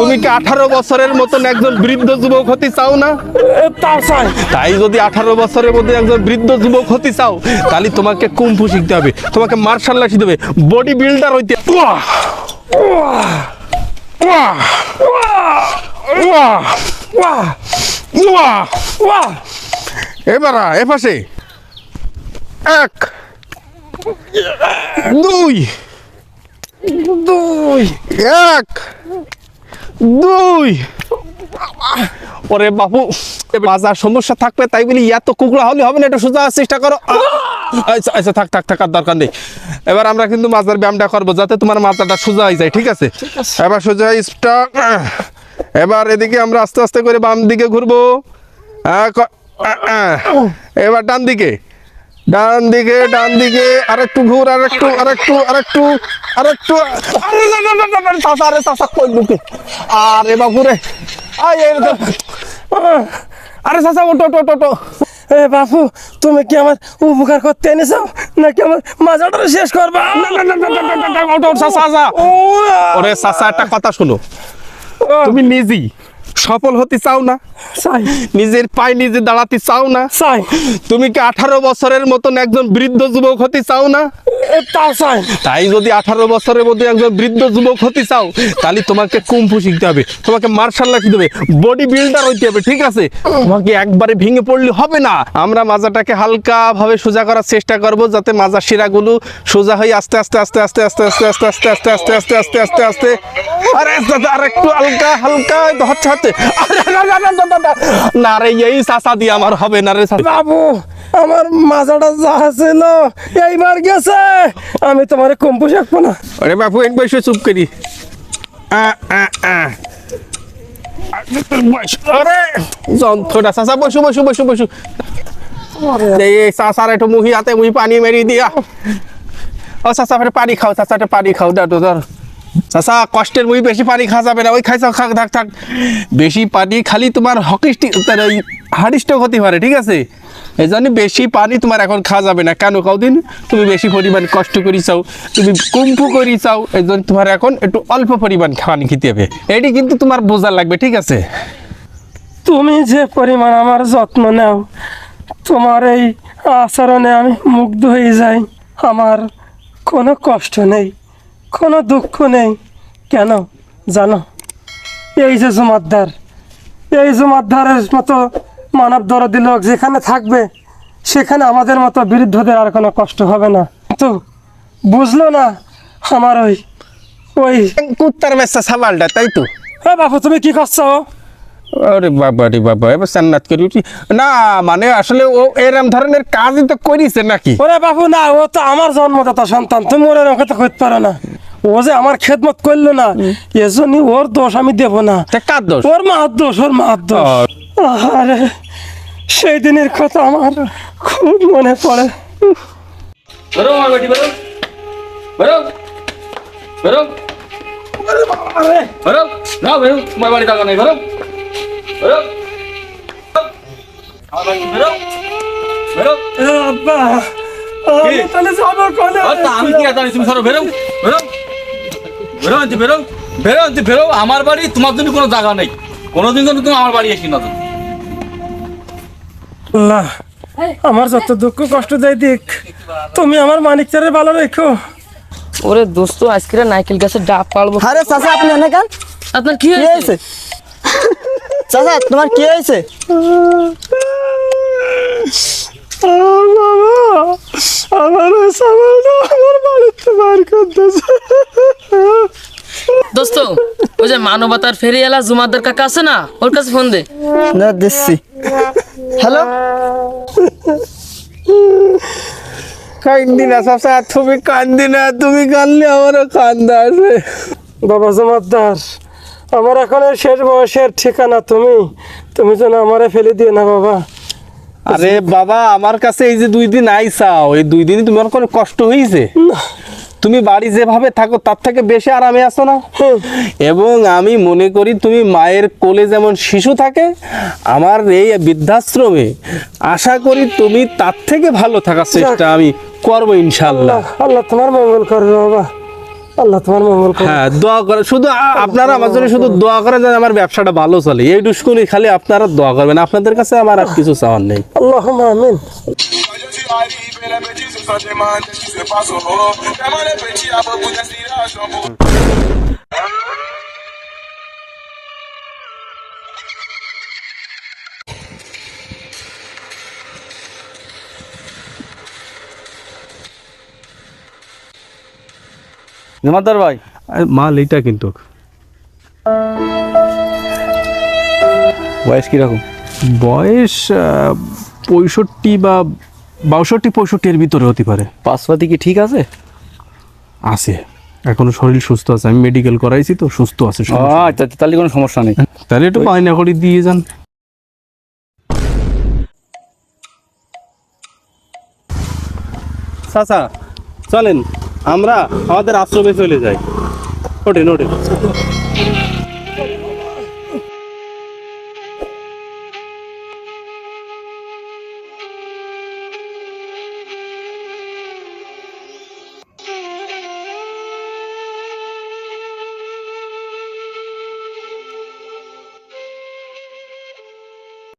তুমি কি আঠারো বছরের মতন একজন বৃদ্ধ যুবক হতে চাও না? তাই যদি আঠারো বছরের মধ্যে একজন বৃদ্ধ যুবক হতে চাও, তাহলে তোমাকে কুম্ফু শিখতে হবে, তোমাকে মার্শাল শিখতে হবে বডি বিল্ডার হইতে! এবার এ পাশে। এক, দুই দুই, এক। দুই। ওরে বাবু বাজার সমস্যা থাকবে তাই বলি এত কুকুরা হলে হবে না একটু সোজা চেষ্টা করো। আচ্ছা আচ্ছা থাক থাক থাকার দরকার নেই। এবার আমরা কিন্তু মাজার ব্যায়ামটা করব যাতে তোমার মাথাটা সোজা হয়ে যায় ঠিক আছে? এবার সোজা স্টার্ট এবার এদিকে আমরা আস্তে আস্তে করে বাম দিকে ঘুরবো। এবার ডান দিকে ডান দিকে ডান দিকে আরেকটু ঘুর আরেকটু আরেকটু আরেকটু আরেকটু। আরে চাষা কই ঢুকে আরে বাবু রে আরে চাষা ওটো টো টো এ বাপু তুমি কি আমার উপকার করতে এনেছো? নাকি আমার মাজাটা শেষ করবা? ওরে চাষা একটা কথা শুনো। তুমি নিজেই সফল হতে চাও না চাই নিজের পায়ে নিজে দাঁড়াতে চাও না চাই তুমি কি আঠারো বছরের মতন একজন বৃদ্ধ যুবক হতে চাও না তা চাই তাই যদি আঠারো বছরের মধ্যে একজন বৃদ্ধ যুবক হতে চাও তাহলে তোমাকে কুম্ফু শিখতে হবে তোমাকে মার্শাল আর্ট শিখতে হবে বডি বিল্ডার হইতে হবে ঠিক আছে তোমাকে একবারে ভেঙে পড়লে হবে না আমরা মাজাটাকে হালকা ভাবে সোজা করার চেষ্টা করব যাতে মাজার শিরাগুলো সোজা হয়ে আস্তে আস্তে আস্তে আস্তে আস্তে আস্তে আস্তে আস্তে আস্তে আস্তে আস্তে আস্তে আস্তে আস্তে আরে আস্তে আস্তে আর একটু হালকা হালকা হচ্ছে আরে না রে এই চাষা দিয়ে আমার হবে না রে বাবু আমার মাজাটা যা ছিল এইবার গেছে। আমি তোমার কম্পু শিখব না। আরে বাপু এক বয়সে চুপ করি। আ, আ, আ। আরে যন্ত্রটা চাচা বসু বসু বসু বসু। এই এই একটু মুহি হাতে মুহি পানি দিয়া। ও খাও একটু পানি খাও। দাও ধর চাচা, কষ্টের মুহি বেশি পানি খাওয়া যাবে না। ওই খাইছ খাক থাক থাক বেশি পানি খালি তোমার হকিস্টি হার্ডিস্টক হতে পারে ঠিক আছে? এই জন্য বেশি পানি তোমার এখন খাওয়া যাবে না। কেন কদিন তুমি বেশি পরিমাণ কষ্ট করি চাও, তুমি কুম্ফু করি চাও, এই জন্য তোমার এখন একটু অল্প পরিমাণ পানি খেতে হবে। এটি কিন্তু তোমার বোঝা লাগবে, ঠিক আছে? তুমি যে পরিমাণ আমার যত্ন নাও, তোমার এই আচরণে আমি মুগ্ধ হয়ে যাই। আমার কোনো কষ্ট নেই। কোনো দুঃখ নেই। কেন? জানো? এই যে জমাদ্দার। এই জমাদ্দারের মতো মানব দরদি লোক যেখানে থাকবে সেখানে আমাদের মতো বিরুদ্ধদের আর কোনো কষ্ট হবে না। তো বুঝলো না আমার ওই ওই কুত্তার মেসা সাবালটা তাই তো? হ্যাঁ বাপু তুমি কি করছ? আরে বাবা রে বাবা এবার সান্নাত করি উঠি। না মানে আসলে ও এরম ধরনের কাজই তো করিছে নাকি? ওরে বাবু না ও তো আমার জন্মদাতা সন্তান তুমি ওর এরকম কথা করতে পারো না। ও যে আমার খেদমত করল না এজন্যই ওর দোষ আমি দেব না। কার দোষ? ওর মার দোষ ওর মার দোষ। আরে। সেই দিনের কথা আমার খুব মনে পড়ে। বেরো আমার বেটি বেরো। বেরো। বেরো। বেরো। না বেরো। তোমার বাড়ি টাকা নেই বেরো। বেরো। বেরো। বেরো। আব্বা আমি তাহলে যাব আমি কি জানি তুমি সরো বেরো। বেরো। বেরো আনছি বেরো বেরো আনছি বেরো আমার বাড়ি তোমার জন্য কোনো জায়গা নেই। কোনোদিন যেন তুমি আমার বাড়ি এসি না তুমি আল্লাহ আমার যত দুঃখ কষ্ট দেয় দিক তুমি আমার মানিক চারের ভালো রেখো। ওরে দোস্ত আজকে নাইকেল গাছের ডাব পালবো আরে চাচা আপনি অনেক গান? আপনার কি হয়েছে? চাচা তোমার কি হয়েছে? আমার আমার বাড়িতে বার করতেছে। দোস্ত ওই যে মানবতার ফেরিয়ালা জুমাদার কাকা আছে না ওর কাছে ফোন দে। না দিচ্ছি। হ্যালো? কান্দি না চাচা তুমি কান্দি না তুমি কানলে আমারও কান্দা আসবে। বাবা জমাদ্দার আমার এখন শেষ বয়সের ঠিকানা তুমি। তুমি যেন আমারে ফেলে দিও না বাবা। আরে বাবা আমার কাছে এই যে দুই দিন আইসাও এই দুই দিনই তোমার কোনো কষ্ট হয়েছে তুমি বাড়ি যেভাবে থাকো তার থেকে বেশি আরামে আছো না? এবং আমি মনে করি তুমি মায়ের কোলে যেমন শিশু থাকে আমার এই বৃদ্ধাশ্রমে আশা করি তুমি তার থেকে ভালো থাকার চেষ্টা আমি করব ইনশাল্লাহ আল্লাহ তোমার মঙ্গল করবে বাবা। আল্লাহ তোমার মঙ্গল হ্যাঁ দোয়া করে শুধু আপনারা আমার জন্য শুধু দোয়া করেন যেন আমার ব্যবসাটা ভালো চলে। এই ডুস্কুনি খালি আপনারা দোয়া করবেন আপনাদের কাছে আমার আর কিছু চাওয়ার নেই। আল্লাহ আমিন। জমাদার ভাই। মাল এইটা কিন্তু। বয়স কীরকম? বয়স পঁয়ষট্টি বা বাষট্টি পঁয়ষট্টির ভিতরে হতে পারে। পাশপাতি কি ঠিক আছে? আছে। এখনও শরীর সুস্থ আছে। আমি মেডিকেল করাইছি তো সুস্থ আছে ও আচ্ছা তাহলে কোনো সমস্যা নেই। তাহলে একটু বায়না করে দিয়ে যান। চাচা চলেন আমরা আমাদের আশ্রমে চলে যাই। ওঠেন ওঠেন।